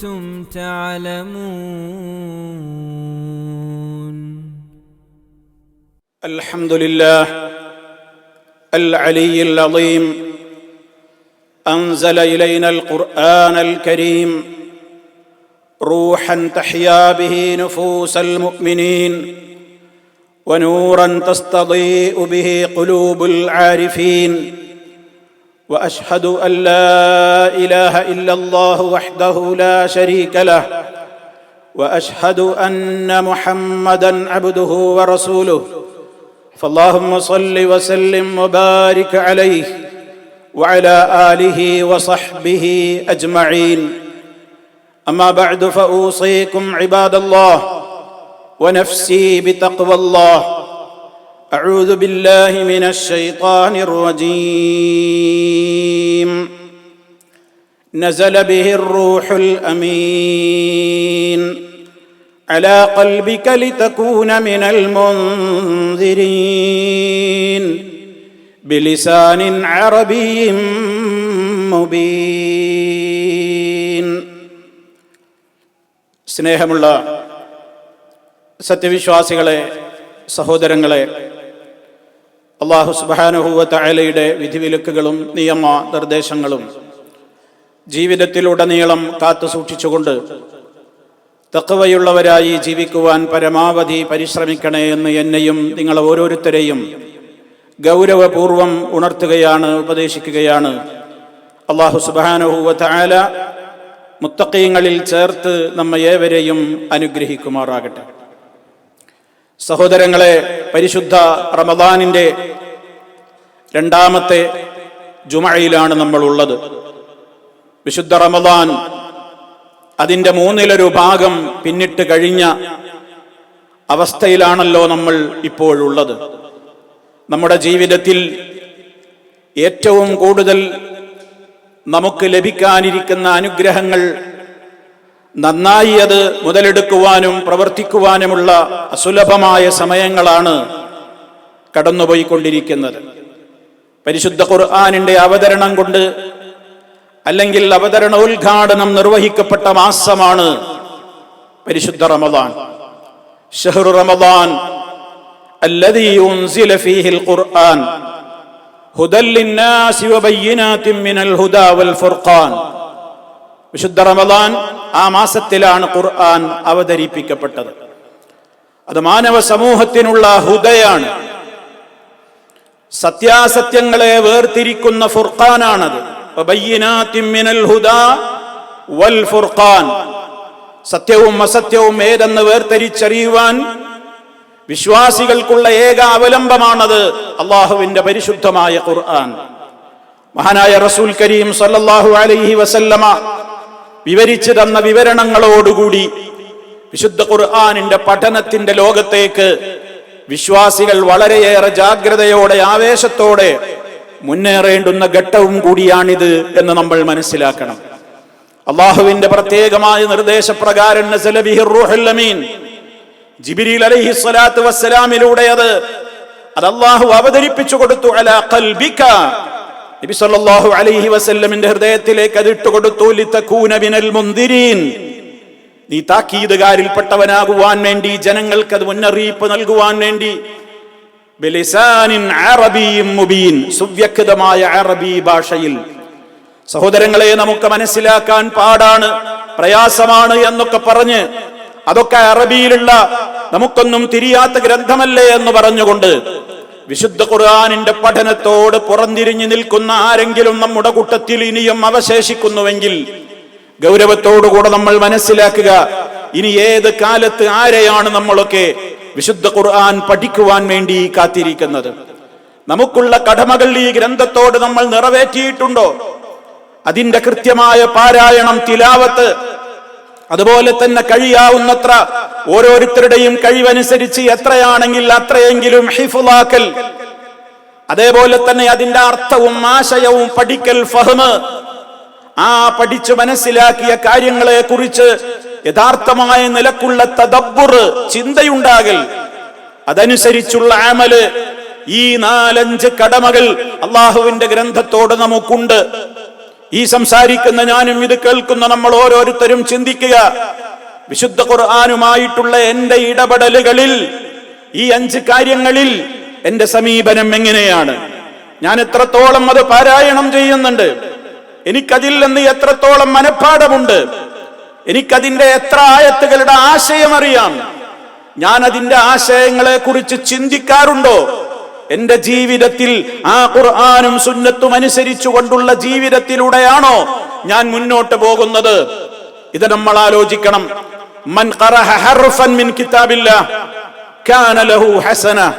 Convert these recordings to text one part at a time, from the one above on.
كنتم تعلمون. الحمد لله العلي العظيم. أنزل إلينا القرآن الكريم. روحا تحيا به نفوس المؤمنين. ونورا تستضيء به قلوب العارفين. وأشهد أن لا إله إلا الله وحده لا شريك له وأشهد أن محمدا عبده ورسوله. فاللهم صل وسلم وبارك عليه وعلى آله وصحبه أجمعين. أما بعد فأوصيكم عباد الله ونفسي بتقوى الله. اعوذ بالله من الشيطان الرجيم نزل به الروح الامين على قلبك لتكون من المنذرين بلسان عربي مبين സ്നേഹമുള്ള സത്യവിശ്വാസികളെ സഹോദരങ്ങളെ അള്ളാഹു സുബാനുഹൂവത്തലയുടെ വിധിവിലക്കുകളും നിയമ നിർദ്ദേശങ്ങളും ജീവിതത്തിലുടനീളം കാത്തു സൂക്ഷിച്ചുകൊണ്ട് തക്കവയുള്ളവരായി ജീവിക്കുവാൻ പരമാവധി പരിശ്രമിക്കണേ എന്ന് എന്നെയും നിങ്ങൾ ഓരോരുത്തരെയും ഗൗരവപൂർവം ഉണർത്തുകയാണ് ഉപദേശിക്കുകയാണ്. അള്ളാഹു സുബാനുഹൂവത്തല മുത്തക്കീങ്ങളിൽ ചേർത്ത് നമ്മ ഏവരെയും അനുഗ്രഹിക്കുമാറാകട്ടെ. സഹോദരങ്ങളെ പരിശുദ്ധ റമദാനിന്റെ രണ്ടാമത്തെ ജുമഴയിലാണ് നമ്മൾ ഉള്ളത് വിശുദ്ധ റമദാൻ അതിന്റെ മൂന്നിലൊരു ഭാഗം പിന്നിട്ട് കഴിഞ്ഞ അവസ്ഥയിലാണല്ലോ നമ്മൾ ഇപ്പോഴുള്ളത്. നമ്മുടെ ജീവിതത്തിൽ ഏറ്റവും കൂടുതൽ നമുക്ക് ലഭിക്കാനിരിക്കുന്ന അനുഗ്രഹങ്ങൾ നന്നായി അത് മുതലെടുക്കുവാനും പ്രവർത്തിക്കുവാനുമുള്ള അസുലഭമായ സമയങ്ങളാണ് കടന്നുപോയിക്കൊണ്ടിരിക്കുന്നത് പരിശുദ്ധ ഖുർആാനിന്റെ അവതരണം കൊണ്ട് അല്ലെങ്കിൽ അവതരണ ഉദ്ഘാടനം നിർവഹിക്കപ്പെട്ട മാസമാണ് പരിശുദ്ധ റമദാൻ ഷഹ്റു റമദാൻ الذي أنزل فيه القرآن هدى للناس وبينات من الهدى والفرقان വിശുദ്ധ റമദാൻ ആ മാസത്തിലാണ് ഖുർആൻ അവതരിപ്പിക്കപ്പെട്ടത്. അത് മാനവ സമൂഹത്തിനുള്ള ഹുദയാണ്. സത്യാസത്യങ്ങളെ വേർതിരിക്കുന്ന ഫുർഖാനാണത്. സത്യവും അസത്യവും ഏതെന്ന് വേർതിരിച്ചറിയുവാൻ വിശ്വാസികൾക്കുള്ള ഏക അവലംബമാണത് അള്ളാഹുവിന്റെ പരിശുദ്ധമായ ഖുർആൻ. മഹാനായ റസൂൽ കരീം സല്ലാഹു അലൈഹി വസല്ലമ വിവരിച്ചു തന്ന വിവരണങ്ങളോടുകൂടി വിശുദ്ധ ഖുർആാനിന്റെ പഠനത്തിന്റെ ലോകത്തേക്ക് വിശ്വാസികൾ വളരെയേറെ ജാഗ്രതയോടെ ആവേശത്തോടെ മുന്നേറേണ്ടുന്ന ഘട്ടവും കൂടിയാണിത് എന്ന് നമ്മൾ മനസ്സിലാക്കണം. അള്ളാഹുവിന്റെ പ്രത്യേകമായ നിർദ്ദേശപ്രകാരം ജിബിരിൽ അലൈഹി സ്വലാത്തു വസ്സലാമിലൂടെ അത് അത് അള്ളാഹു അവതരിപ്പിച്ചു കൊടുത്തു അല ഖൽബിക. നബി സല്ലല്ലാഹു അലൈഹി വസല്ലമിന്റെ ഹൃദയത്തിലേക്ക് അത് ഇട്ടുകൊടുത്തു. ലിതകൂന മിനൽ മുൻദിരീൻ നീ താക്കീതുകാരിൽപ്പെട്ടവനാകുവാൻ വേണ്ടി ജനങ്ങൾക്ക് അത് മുന്നറിയിപ്പ് നൽകുവാൻ വേണ്ടി. ബിലിസാനിൻ അറബിയും മുബീൻ സുവ്യക്തമായ അറബി ഭാഷയിൽ. സഹോദരങ്ങളെ നമുക്ക് മനസ്സിലാക്കാൻ പാടാണ് പ്രയാസമാണ് എന്നൊക്കെ പറഞ്ഞ് അതൊക്കെ അറബിയിലുള്ള നമുക്കൊന്നും തിരിയാത്ത ഗ്രന്ഥമല്ലേ എന്ന് പറഞ്ഞുകൊണ്ട് വിശുദ്ധ ഖുർആാനിന്റെ പഠനത്തോട് പുറന്തിരിഞ്ഞു നിൽക്കുന്ന ആരെങ്കിലും നമ്മുടെ കൂട്ടത്തിൽ ഇനിയും അവശേഷിക്കുന്നുവെങ്കിൽ ഗൗരവത്തോടുകൂടെ നമ്മൾ മനസ്സിലാക്കുക ഇനി ഏത് കാലത്ത് ആരെയാണ് നമ്മളൊക്കെ വിശുദ്ധ ഖുർആൻ പഠിക്കുവാൻ വേണ്ടി കാത്തിരിക്കുന്നത്? നമുക്കുള്ള കടമകൾ ഈ ഗ്രന്ഥത്തോട് നമ്മൾ നിറവേറ്റിയിട്ടുണ്ടോ? അതിന്റെ കൃത്യമായ പാരായണം തിലാവത്ത് അതുപോലെ തന്നെ കഴിയാവുന്നത്ര ഓരോരുത്തരുടെയും കഴിവനുസരിച്ച് എത്രയാണെങ്കിൽ അത്രയെങ്കിലും ഹിഫുലാക്കൽ അതേപോലെ തന്നെ അതിന്റെ അർത്ഥവും ആശയവും പഠിക്കൽ ഫഹ്മ്. ആ പഠിച്ചു മനസ്സിലാക്കിയ കാര്യങ്ങളെ കുറിച്ച് യഥാർത്ഥമായ നിലക്കുള്ള തദബ്ബുർ ചിന്തയുണ്ടാകൽ. അതനുസരിച്ചുള്ള ആമൽ ഈ നാലഞ്ച് കടമകൾ അള്ളാഹുവിന്റെ ഗ്രന്ഥത്തോട് നമുക്കുണ്ട്. ഈ സംസാരിക്കുന്ന ഞാനും ഇത് കേൾക്കുന്ന നമ്മൾ ഓരോരുത്തരും ചിന്തിക്കുക. വിശുദ്ധ ഖുർആാനുമായിട്ടുള്ള എന്റെ ഇടപെടലുകളിൽ ഈ അഞ്ച് കാര്യങ്ങളിൽ എന്റെ സമീപനം എങ്ങനെയാണ്? ഞാൻ എത്രത്തോളം അത് പാരായണം ചെയ്യുന്നുണ്ട്? എനിക്കതിൽ നിന്ന് എത്രത്തോളം മനഃപ്പാടമുണ്ട് എനിക്കതിന്റെ എത്ര ആയത്തുകളുടെ ആശയം അറിയാം? ഞാൻ അതിന്റെ ആശയങ്ങളെ കുറിച്ച് ചിന്തിക്കാറുണ്ടോ? എന്റെ ജീവിതത്തിൽ ആ ഖുർആാനും സുന്നത്തും അനുസരിച്ചു കൊണ്ടുള്ള ജീവിതത്തിലൂടെയാണോ ഞാൻ മുന്നോട്ട് പോകുന്നത്? ഇത് നമ്മൾ ആലോചിക്കണം. മൻ ഹർഫൻ മിൻ കിതാബില്ലാ കാന ലഹു ഹസന.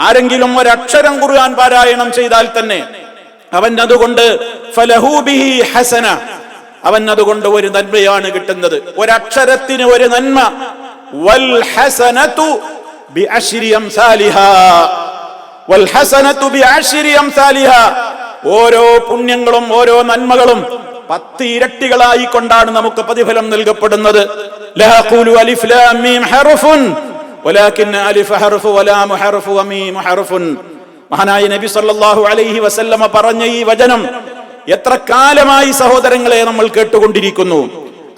ആരെങ്കിലും ഒരക്ഷരം ഖുർആൻ പാരായണം ചെയ്താൽ തന്നെ അവൻ അതുകൊണ്ട് ഹസന. അവൻ അതുകൊണ്ട് ഒരു നന്മയാണ് കിട്ടുന്നത്. ഒരക്ഷരത്തിന് ഒരു നന്മ. വൽ ഹസനതു അംസാലിഹാ. ഓരോ പുണ്യങ്ങളും ഓരോ നന്മകളും പത്ത് ഇരട്ടികളായി കൊണ്ടാണ് നമുക്ക് പ്രതിഫലം നൽകപ്പെടുന്നത്. മഹാനായ നബി സല്ലല്ലാഹു അലൈഹി വസല്ലമ പറഞ്ഞ ഈ വചനം എത്ര കാലമായി സഹോദരങ്ങളെ നമ്മൾ കേട്ടുകൊണ്ടിരിക്കുന്നു.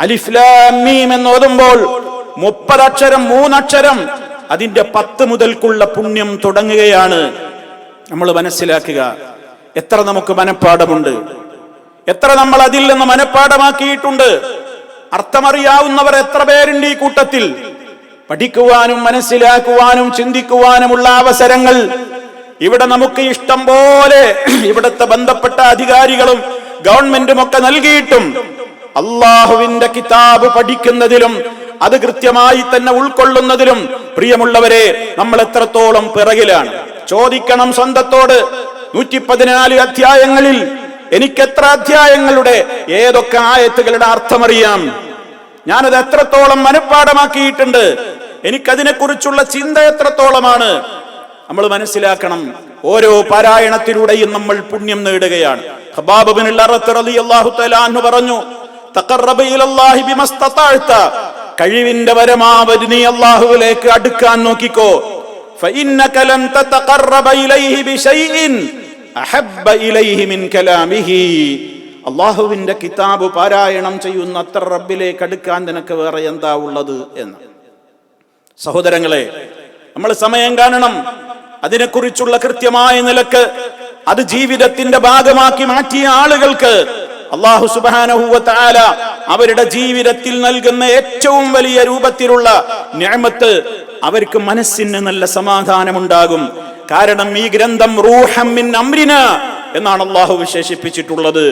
അലിഫ് ലാം മീം എന്ന് ഓതുമ്പോൾ മുപ്പതക്ഷരം മൂന്നക്ഷരം അതിന്റെ പത്ത് മുതൽക്കുള്ള പുണ്യം തുടങ്ങുകയാണ്. നമ്മൾ മനസ്സിലാക്കുക എത്ര നമുക്ക് മനഃപ്പാടമുണ്ട് എത്ര നമ്മൾ അതിൽ നിന്ന് മനഃപ്പാടമാക്കിയിട്ടുണ്ട് അർത്ഥമറിയാവുന്നവർ എത്ര പേരുണ്ട് ഈ കൂട്ടത്തിൽ. പഠിക്കുവാനും മനസ്സിലാക്കുവാനും ചിന്തിക്കുവാനുമുള്ള അവസരങ്ങൾ. ഇവിടെ നമുക്ക് ഇഷ്ടം പോലെ ഇവിടുത്തെ ബന്ധപ്പെട്ട അധികാരികളും ഗവൺമെന്റും ഒക്കെ നൽകിയിട്ടും. അള്ളാഹുവിന്റെ കിതാബ് പഠിക്കുന്നതിലും അത് കൃത്യമായി തന്നെ ഉൾക്കൊള്ളുന്നതിലും പ്രിയമുള്ളവരെ നമ്മൾ എത്രത്തോളം പിറകിലാണ്. ചോദിക്കണം സ്വന്തത്തോട്. നൂറ്റി പതിനാല് അധ്യായങ്ങളിൽ എനിക്ക് എത്ര അധ്യായങ്ങളുടെ ഏതൊക്കെ ആയത്തുകളുടെ അർത്ഥമറിയാം. ഞാനത് എത്രത്തോളം മനഃപ്പാടമാക്കിയിട്ടുണ്ട് എനിക്കതിനെക്കുറിച്ചുള്ള ചിന്ത എത്രത്തോളമാണ്. നമ്മൾ മനസ്സിലാക്കണം ഓരോ പാരായണത്തിലൂടെയും നമ്മൾ പുണ്യം നേടുകയാണ്. പറഞ്ഞു കഴിവിന്റെ പരമാവധി നീ അള്ളാഹുവിലേക്ക് അടുക്കാൻ നോക്കിക്കോ. അള്ളാഹുവിന്റെ കിതാബ് പാരായണം ചെയ്യുന്ന അത്ര റബ്ബിലേക്ക് അടുക്കാൻ നിനക്ക് വേറെ എന്താ ഉള്ളത് എന്ന്. സഹോദരങ്ങളെ നമ്മൾ സമയം കാണണം. അതിനെക്കുറിച്ചുള്ള കൃത്യമായ നിലയ്ക്ക് അത് ജീവിതത്തിന്റെ ഭാഗമാക്കി മാറ്റിയ ആളുകൾക്ക് അള്ളാഹു സുബാനഹുവല അവരുടെ ജീവിതത്തിൽ നൽകുന്ന ഏറ്റവും വലിയ രൂപത്തിലുള്ള ഞാമത്ത് അവർക്ക് മനസ്സിന് നല്ല സമാധാനമുണ്ടാകും. കാരണം ഈ ഗ്രന്ഥം റൂഹം മിൻ അമ്രിന എന്നാണ് അള്ളാഹു വിശേഷിപ്പിച്ചിട്ടുള്ളത്.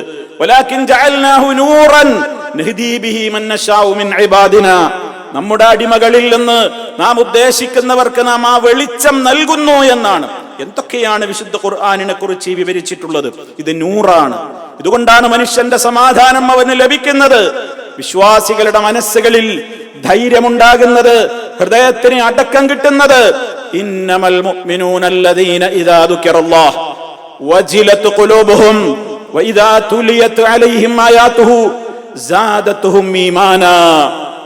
നമ്മുടെ അടിമകളിൽ നിന്ന് നാം ഉദ്ദേശിക്കുന്നവർക്ക് നാം ആ വെളിച്ചം നൽകുന്നു എന്നാണ്. എന്തൊക്കെയാണ് വിശുദ്ധ ഖുർആാനിനെ കുറിച്ച് വിവരിച്ചിട്ടുള്ളത്? ഇത് നൂറാണ്. ഇതുകൊണ്ടാണ് മനുഷ്യന്റെ സമാധാനം അവന് ലഭിക്കുന്നത്. വിശ്വാസികളുടെ മനസ്സുകളിൽ ധൈര്യമുണ്ടാകുന്നത് ഹൃദയത്തിന് അടക്കം കിട്ടുന്നത്. ഇന്നമൽ മുഅ്മിനൂനല്ലദീന ഇദാ ഖുലൂബുഹും വഇദാ അലൈഹിം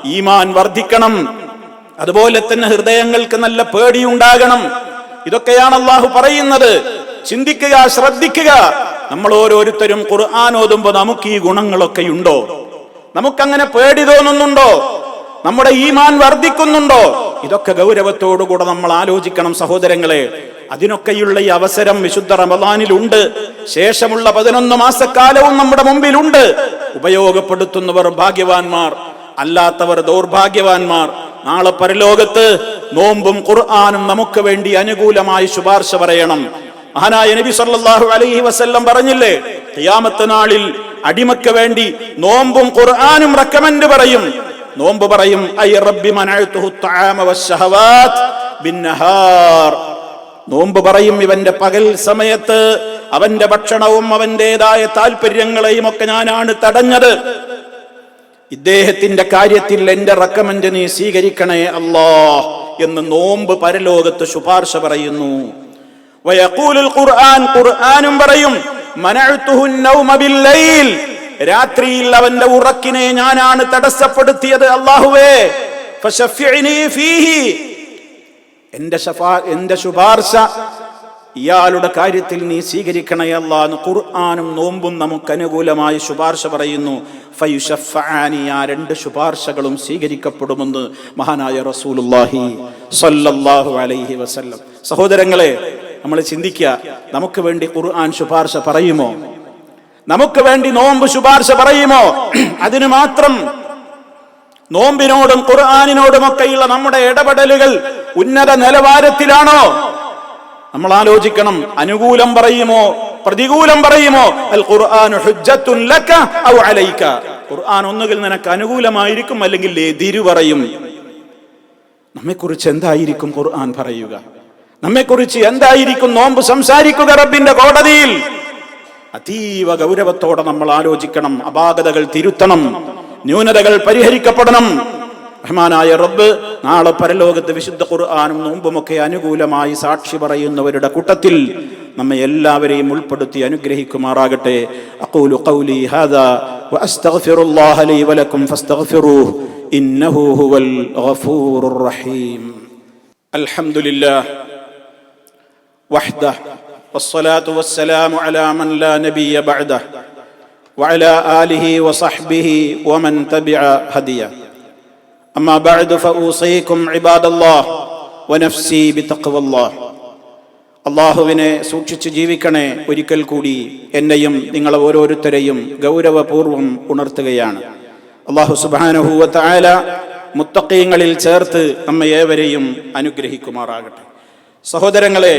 ഈമാൻ വർദ്ധിക്കണം. അതുപോലെ തന്നെ ഹൃദയങ്ങൾക്ക് നല്ല പേടിയുണ്ടാകണം. ഇതൊക്കെയാണ് അള്ളാഹു പറയുന്നത്. ചിന്തിക്കുക ശ്രദ്ധിക്കുക. നമ്മൾ ഓരോരുത്തരും ഖുർആൻ ഓതുമ്പോ നമുക്ക് ഈ ഗുണങ്ങളൊക്കെ ഉണ്ടോ? നമുക്കങ്ങനെ പേടി തോന്നുന്നുണ്ടോ? നമ്മുടെ ഈമാൻ വർദ്ധിക്കുന്നുണ്ടോ? ഇതൊക്കെ ഗൗരവത്തോടുകൂടെ നമ്മൾ ആലോചിക്കണം സഹോദരങ്ങളെ. അതിനൊക്കെയുള്ള ഈ അവസരം വിശുദ്ധ റമദാനിലുണ്ട് ശേഷമുള്ള പതിനൊന്ന് മാസക്കാലവും നമ്മുടെ മുമ്പിലുണ്ട്. ഉപയോഗപ്പെടുത്തുന്നവർ ഭാഗ്യവാന്മാർ അല്ലാത്തവർ ദൗർഭാഗ്യവാന്മാർ. നാളെ പരലോകത്ത് നോമ്പും ഖുർആാനും നമുക്ക് വേണ്ടി അനുകൂലമായി ശുപാർശ പറയണം. മഹാനായ നബി സല്ലല്ലാഹു അലൈഹി വസല്ലം പറഞ്ഞില്ലേ ഖിയാമത്ത് നാളിൽ അടിമക്ക് വേണ്ടി നോമ്പും ഖുർആാനും റെക്കമെൻഡ് പറയും. നോമ്പ് പറയും ഐ റബ്ബി നോമ്പ് പറയും ഇവന്റെ പകൽ സമയത്ത് അവന്റെ ഭക്ഷണവും അവന്റേതായ താല്പര്യങ്ങളെയും ഒക്കെ ഞാനാണ് തടഞ്ഞത്. ഇദ്ദേഹത്തിന്റെ കാര്യത്തിൽ എന്റെ റെക്കമെന്റ് നീ സ്വീകരിക്കണേ അല്ലാ എന്ന് നോമ്പ് പരലോകത്ത് ശുപാർശ പറയുന്നു. ഖുർആൻ ഖുർആനും പറയും രാത്രിയിൽ അവന്റെ ഉറക്കിനെ ഞാനാണ് തടസ്സപ്പെടുത്തിയത് അള്ളാഹുവേ എന്റെ എന്റെ ശുപാർശ ഇയാളുടെ കാര്യത്തിൽ നീ സ്വീകരിക്കണേ അല്ലാന്ന് ഖുർആാനും നോമ്പും നമുക്ക് അനുകൂലമായി ശുപാർശ പറയുന്നു. ഫയുഷഫാനി ആ രണ്ട് ശുപാർശകളും സ്വീകരിക്കപ്പെടുമെന്ന് മഹാനായ റസൂലുള്ളാഹി സ്വല്ലല്ലാഹു അലൈഹി വസല്ലം. സഹോദരങ്ങളെ നമ്മൾ ചിന്തിക്കുക നമുക്ക് വേണ്ടി ഖുർആൻ ശുപാർശ പറയുമോ? നമുക്ക് വേണ്ടി നോമ്പ് ശുപാർശ പറയുമോ? അതിനു മാത്രം നോമ്പിനോടും ഖുർആാനിനോടുമൊക്കെയുള്ള നമ്മുടെ ഇടപെടലുകൾ ഉന്നത നിലവാരത്തിലാണോ? നമ്മൾ ആലോചിക്കണം അനുകൂലം പറയുമോ? പ്രതികൂലം പറയുമോ? അൽ ഖുർആൻ ഹുജ്ജത്തുൻ ലക ഔ അലൈക. ഖുർആൻ ഒന്നുകിൽ നിനക്ക് അനുകൂലമായിരിക്കും അല്ലെങ്കിൽ എതിരു പറയും. നമ്മെക്കുറിച്ച് എന്തായിരിക്കും ഖുർആൻ പറയുക? നമ്മെക്കുറിച്ച് എന്തായിരിക്കും നോമ്പ് സംസാരിക്കുക റബ്ബിന്റെ കോടതിയിൽ? അതീവ ഗൗരവത്തോടെ നമ്മൾ ആലോചിക്കണം അപാകതകൾ തിരുത്തണം ന്യൂനതകൾ പരിഹരിക്കപ്പെടണം. റഹ്മാനായ റബ്ബ് നാളെ പരലോകത്ത് വിശുദ്ധ ഖുർആാനും നോമ്പുമൊക്കെ അനുകൂലമായി സാക്ഷി പറയുന്നവരുടെ കൂട്ടത്തിൽ നമ്മെ എല്ലാവരെയും ഉൾപ്പെടുത്തി അനുഗ്രഹിക്കുമാറാകട്ടെ അഖൂലു ഖൗലി ഹാദാ വഅസ്തഗ്ഫിറുല്ലാഹ ലീ വലക്കും ഫസ്തഗ്ഫിറൂഹു ഇന്നഹു ഹുവൽ ഗഫൂറുർ റഹീം അൽഹംദുലില്ലാഹ് وحده والصلاة والسلام على من لا نبي بعده وعلى آله وصحبه ومن تبع هديه أما بعد فأوصيكم عباد الله ونفسي بتقوى الله അള്ളാഹുവിനെ സൂക്ഷിച്ച് ജീവിക്കണേ ഒരിക്കൽ കൂടി എന്നെയും നിങ്ങളെ ഓരോരുത്തരെയും ഗൗരവപൂർവം ഉണർത്തുകയാണ് അള്ളാഹു സുബാനുഹൂവത്ത ആല മുത്തക്കീങ്ങളിൽ ചേർത്ത് നമ്മെ ഏവരെയും അനുഗ്രഹിക്കുമാറാകട്ടെ സഹോദരങ്ങളെ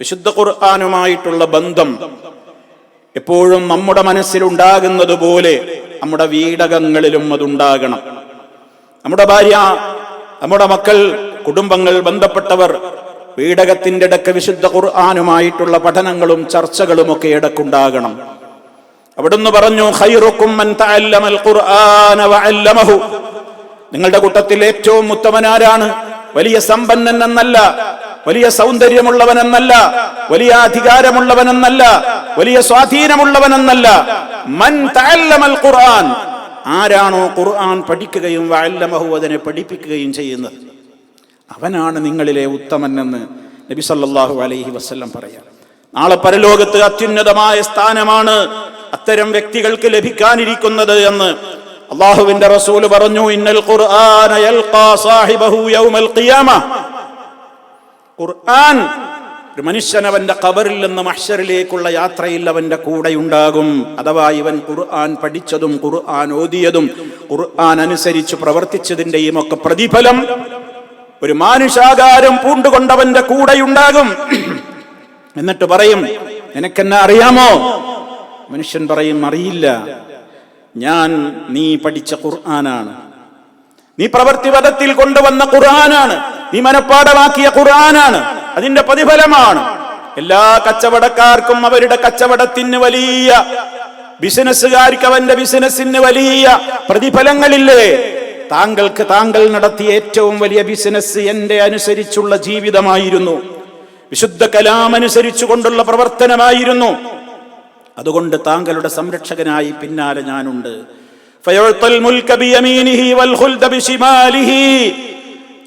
വിശുദ്ധ ഖുർആാനുമായിട്ടുള്ള ബന്ധം എപ്പോഴും നമ്മുടെ മനസ്സിലുണ്ടാകുന്നത് പോലെ നമ്മുടെ വീടകങ്ങളിലും അതുണ്ടാകണം നമ്മുടെ ഭാര്യ നമ്മുടെ മക്കൾ കുടുംബങ്ങൾ ബന്ധപ്പെട്ടവർ പീഡകത്തിന്റെ ഇടയ്ക്ക് വിശുദ്ധ ഖുർആാനുമായിട്ടുള്ള പഠനങ്ങളും ചർച്ചകളും ഒക്കെ ഇടക്കുണ്ടാകണം അവിടുന്ന് പറഞ്ഞു നിങ്ങളുടെ കൂട്ടത്തിൽ ഏറ്റവും ഉത്തമനാരാണ് വലിയ സമ്പന്നൻ എന്നല്ല വലിയ സൗന്ദര്യമുള്ളവനെന്നല്ല വലിയ അധികാരമുള്ളവനെന്നല്ല വലിയ സ്വാധീനമുള്ളവനെന്നല്ല. മൻ ഖുർആൻ ആരാണോ ഖുർആൻ പഠിക്കുകയും വഅല്ലമഹു അതിനെ പഠിപ്പിക്കുകയും ചെയ്യുന്നത്? അവനാണ് നിങ്ങളിലെ ഉത്തമൻ എന്ന് നബി സല്ലല്ലാഹു അലൈഹി വസല്ലം പറയാം. നാളെ പരലോകത്ത് അത്യുന്നതമായ സ്ഥാനമാണ് അത്തരം വ്യക്തികൾക്ക് ലഭിക്കാനിരിക്കുന്നത് എന്ന് അള്ളാഹുവിന്റെ റസൂൽ പറഞ്ഞു ഇന്നൽ ഖിയാമ. ഖുർആൻ ഒരു മനുഷ്യൻ അവന്റെ കബറിൽ നിന്ന് മഹ്ഷറിലേക്കുള്ള യാത്രയിൽ അവന്റെ കൂടെ ഉണ്ടാകും അഥവാ ഇവൻ ഖുർആൻ പഠിച്ചതും ഖുർആൻ ഓതിയതും ഖുർആൻ അനുസരിച്ച് പ്രവർത്തിച്ചതിന്റെയും ഒക്കെ പ്രതിഫലം ഒരു മാനുഷാകാരം പൂണ്ടുകൊണ്ടവന്റെ കൂടെയുണ്ടാകും. എന്നിട്ട് പറയും നിനക്കെന്നെ അറിയാമോ? മനുഷ്യൻ പറയും അറിയില്ല. ഞാൻ നീ പഠിച്ച ഖുർആനാണ്. നീ പ്രവൃത്തിപഥത്തിൽ കൊണ്ടുവന്ന ഖുർആനാണ്. നീ മനഃപ്പാടമാക്കിയ ഖുർആനാണ്. അതിന്റെ പ്രതിഫലമാണ്. എല്ലാ കച്ചവടക്കാർക്കും അവരുടെ കച്ചവടത്തിന് വലിയ ബിസിനസ്സുകാർക്ക് അവന്റെ ബിസിനസ്സിന് വലിയ പ്രതിഫലങ്ങളില്ലേ? താങ്കൾക്ക് താങ്കൾ നടത്തിയ ഏറ്റവും വലിയ ബിസിനസ് എന്റെ അനുസരിച്ചുള്ള ജീവിതമായിരുന്നു. വിശുദ്ധ കലാം അനുസരിച്ചു കൊണ്ടുള്ള പ്രവർത്തനമായിരുന്നു. അതുകൊണ്ട് താങ്കളുടെ സംരക്ഷകനായി പിന്നാലെ ഞാനുണ്ട്. ഫയോത്തൽ മുൽക്കബിയമീനിഹി വൽ ഖുൽദ ബിശിമാലിഹി.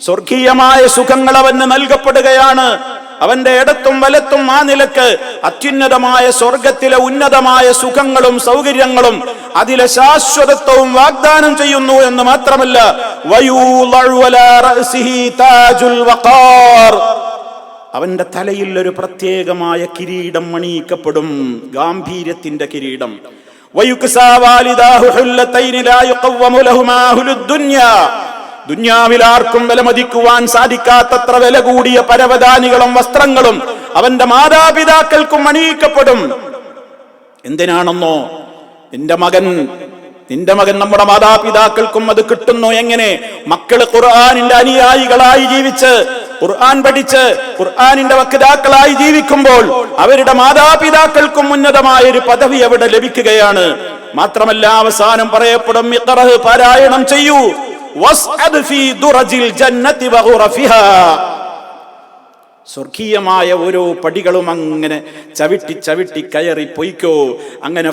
സ്വർഗീയമായ സുഖങ്ങൾ അവന് നൽകപ്പെടുകയാണ്. അവന്റെ ഇടത്തും വലത്തും ആ നിലയ്ക്ക് അത്യുന്നതമായ സ്വർഗത്തിലെ ഉന്നതമായ സുഖങ്ങളും സൗകര്യങ്ങളും അതിലെ ശാശ്വതത്വവും വാഗ്ദാനം ചെയ്യുന്നു എന്ന് മാത്രമല്ല. അവന്റെ തലയിൽ ഒരു പ്രത്യേകമായ കിരീടം അണിയിക്കപ്പെടും. ഗാംഭീര്യത്തിന്റെ കിരീടം. വയുക്സാ വാലിദാഹു ലാ ലഹുമാ ഹുലുദ് ദുനിയാ ദുന്യാവിൽ ആർക്കും വിലമതിക്കുവാൻ സാധിക്കാത്തത്ര വില കൂടിയ പരവതാനികളും വസ്ത്രങ്ങളും അവന്റെ മാതാപിതാക്കൾക്കും അണിയിക്കപ്പെടും. എന്തിനാണെന്നോ? നിന്റെ മകൻ നിന്റെ മകൻ നമ്മുടെ മാതാപിതാക്കൾക്കും അത് കിട്ടുന്നു. എങ്ങനെ? മക്കൾ ഖുർആാനിന്റെ അനുയായികളായി ജീവിച്ച് ഖുർആൻ പഠിച്ച് ഖുർആാനിന്റെ വക്താക്കളായി ജീവിക്കുമ്പോൾ അവരുടെ മാതാപിതാക്കൾക്കും ഉന്നതമായ ഒരു പദവി അവിടെ ലഭിക്കുകയാണ്. മാത്രമല്ല അവസാനം പറയപ്പെടും പാരായണം ചെയ്യൂ. ഫീ ജന്നതി സ്വർഗീയമായ ഓരോ പടികളും അങ്ങനെ ചവിട്ടി ചവിട്ടി കയറി പൊയ്ക്കോ. അങ്ങനെ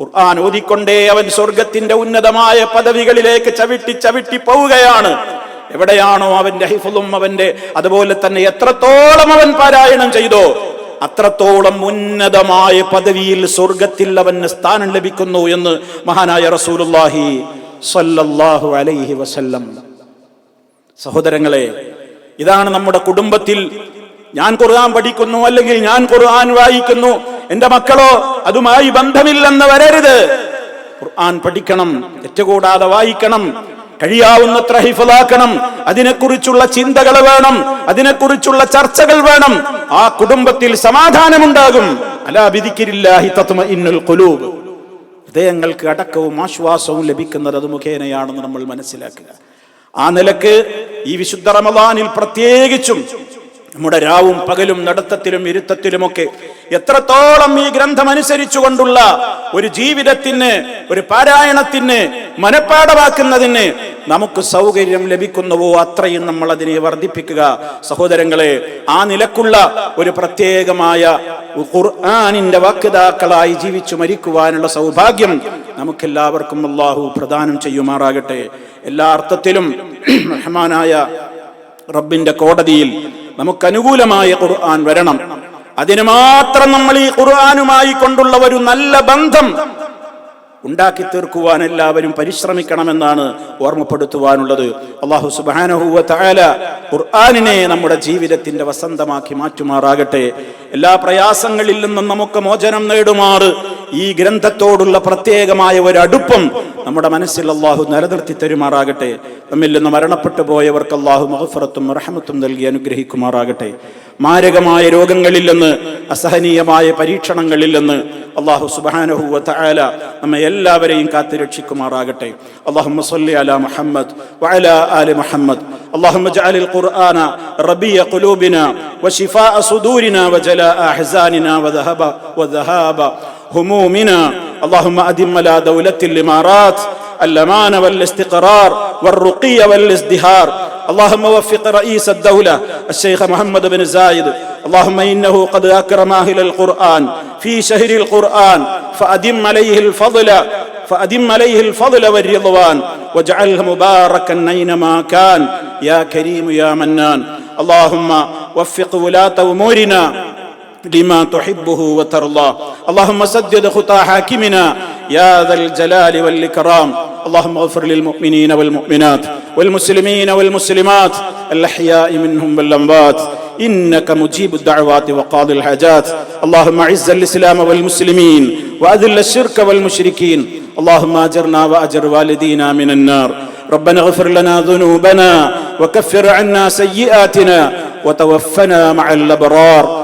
ഖുർആൻ ഓതിക്കൊണ്ടേ അവൻ സ്വർഗത്തിന്റെ ഉന്നതമായ പദവികളിലേക്ക് ചവിട്ടി ചവിട്ടി പോവുകയാണ്. എവിടെയാണോ അവന്റെ ഹിഫുലും അവന്റെ അതുപോലെ തന്നെ എത്രത്തോളം അവൻ പാരായണം ചെയ്തോ അത്രത്തോളം ഉന്നതമായ പദവിയിൽ സ്വർഗത്തിൽ അവന് സ്ഥാനം ലഭിക്കുന്നു എന്ന് മഹാനായ റസൂലുല്ലാഹി സല്ലല്ലാഹു അലൈഹി വസല്ലം. സഹോദരങ്ങളെ ഇതാണ് നമ്മുടെ കുടുംബത്തിൽ ഞാൻ ഖുർആൻ പഠിക്കുന്നു അല്ലെങ്കിൽ ഞാൻ ഖുർആൻ വായിക്കുന്നു. എന്റെ മക്കളോ അതുമായി ബന്ധമില്ലെന്ന് വരരുത്. ഖുർആൻ പഠിക്കണം തെറ്റുകൂടാതെ വായിക്കണം. കഴിയാവുന്നത്ര ഹിഫലാക്കണം അതിനെക്കുറിച്ചുള്ള ചിന്തകൾ വേണം. അതിനെക്കുറിച്ചുള്ള ചർച്ചകൾ വേണം. ആ കുടുംബത്തിൽ സമാധാനമുണ്ടാകും. അലാ വിധിക്കില്ല തത്മഇന്നുൽ ഖുലൂബ്. ഹൃദയങ്ങൾക്ക് അടക്കവും ആശ്വാസവും ലഭിക്കുന്നത് അത് മുഖേനയാണെന്ന് നമ്മൾ മനസ്സിലാക്കുക. ആ നിലയ്ക്ക് ഈ വിശുദ്ധ റമദാനിൽ പ്രത്യേകിച്ചും നമ്മുടെ രാവും പകലും നടത്തത്തിലും ഇരുത്തത്തിലുമൊക്കെ എത്രത്തോളം ഈ ഗ്രന്ഥം അനുസരിച്ചുകൊണ്ടുള്ള ഒരു ജീവിതത്തിന് ഒരു പാരായണത്തിന് മനപ്പാടമാക്കുന്നതിന് നമുക്ക് സൗകര്യം ലഭിക്കുന്നുവോ? അത്രയും നമ്മൾ അതിനെ വർദ്ധിപ്പിക്കുക. സഹോദരങ്ങളെ ആ നിലക്കുള്ള ഒരു പ്രത്യേകമായ ഖുർആാനിന്റെ വാക്യതാക്കളായി ജീവിച്ചു മരിക്കുവാനുള്ള സൗഭാഗ്യം നമുക്കെല്ലാവർക്കും അള്ളാഹു പ്രദാനം ചെയ്യുമാറാകട്ടെ. എല്ലാ അർത്ഥത്തിലും റഹ്മാനായ റബ്ബിന്റെ കോടതിയിൽ നമുക്ക് അനുകൂലമായ ഖുർആൻ വരണം. അതിന് മാത്രം നമ്മൾ ഈ ഖുർആനുമായി കൊണ്ടുള്ള ഒരു നല്ല ബന്ധം ഉണ്ടാക്കി തീർക്കുവാൻ എല്ലാവരും പരിശ്രമിക്കണമെന്നാണ് ഓർമ്മപ്പെടുത്തുവാനുള്ളത്. അള്ളാഹു സുബാനഹുവ തആല ഖുർആനിനെ നമ്മുടെ ജീവിതത്തിന്റെ വസന്തമാക്കി മാറ്റുമാറാകട്ടെ. എല്ലാ പ്രയാസങ്ങളിൽ നിന്നും നമുക്ക് മോചനം നേടുമാറ്. ഈ ഗ്രന്ഥത്തോടുള്ള പ്രത്യേകമായ ഒരു അടുപ്പം നമ്മുടെ മനസ്സിൽ അള്ളാഹു നിലനിർത്തി തരുമാറാകട്ടെ നമ്മിൽ നിന്ന് മരണപ്പെട്ടു പോയവർക്ക് അള്ളാഹു മഹഫറത്തും റഹമത്തും നൽകി അനുഗ്രഹിക്കുമാറാകട്ടെ മാരകമായ രോഗങ്ങളിൽ നിന്ന് അസഹനീയമായ പരീക്ഷണങ്ങളിൽ നിന്ന് അള്ളാഹു സുബാനഹുവ തആല നമ്മെ എല്ലാവരെയും കാത്തുരക്ഷിക്കുമാറാകട്ടെ اللهم صل على محمد وعلى آل محمد اللهم اجعل القرآن ربيع قلوبنا وشفاء صدورنا وجلاء أحزاننا وذهب وذهاب همومنا. اللهم أدم على دولة الإمارات الأمان والاستقرار والرقي والازدهار. اللهم وفق رئيس الدولة الشيخ محمد بن زايد. اللهم إنه قد أكرم أهل القرآن في شهر القرآن فأدم عليه الفضل فأدم عليه الفضل والرضوان. واجعله مباركا أينما كان. يا كريم يا منان. اللهم وفق ولاة أمورنا. لما تحبه وترضى. اللهم سدد خطى حاكمنا. يا ذا الجلال والإكرام. اللهم اغفر للمؤمنين والمؤمنات والمسلمين والمسلمات الأحياء منهم والأموات. إنك مجيب الدعوات وقاضي الحاجات. اللهم أعز الإسلام والمسلمين وأذل الشرك والمشركين. اللهم أجرنا وأجر والدينا من النار. ربنا اغفر لنا ذنوبنا وكفر عنا سيئاتنا وتوفنا مع الأبرار.